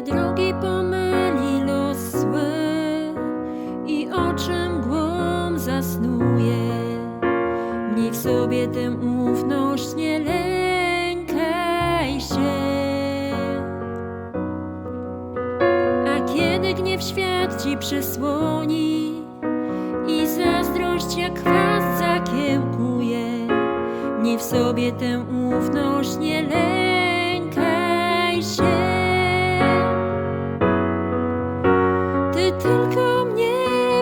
Drogi pomyli los zły i oczem głom zasnuje. Miej w sobie tę ufność, nie lękaj się. A kiedy gniew świat ci przysłoni i zazdrość jak kwas zakiełkuje, miej w sobie tę ufność, nie lękaj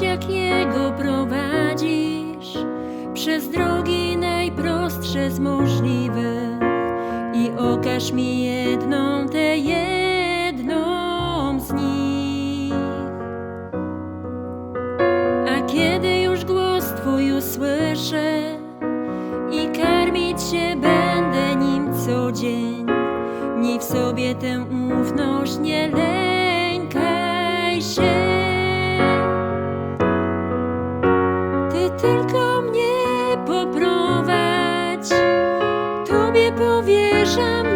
Jak Jego prowadzisz przez drogi najprostsze z możliwych i okaż mi jedną, tę jedną z nich. A kiedy już głos Twój usłyszę i karmić się będę nim co dzień, miej w sobie tę ufność, nie lękaj powierzam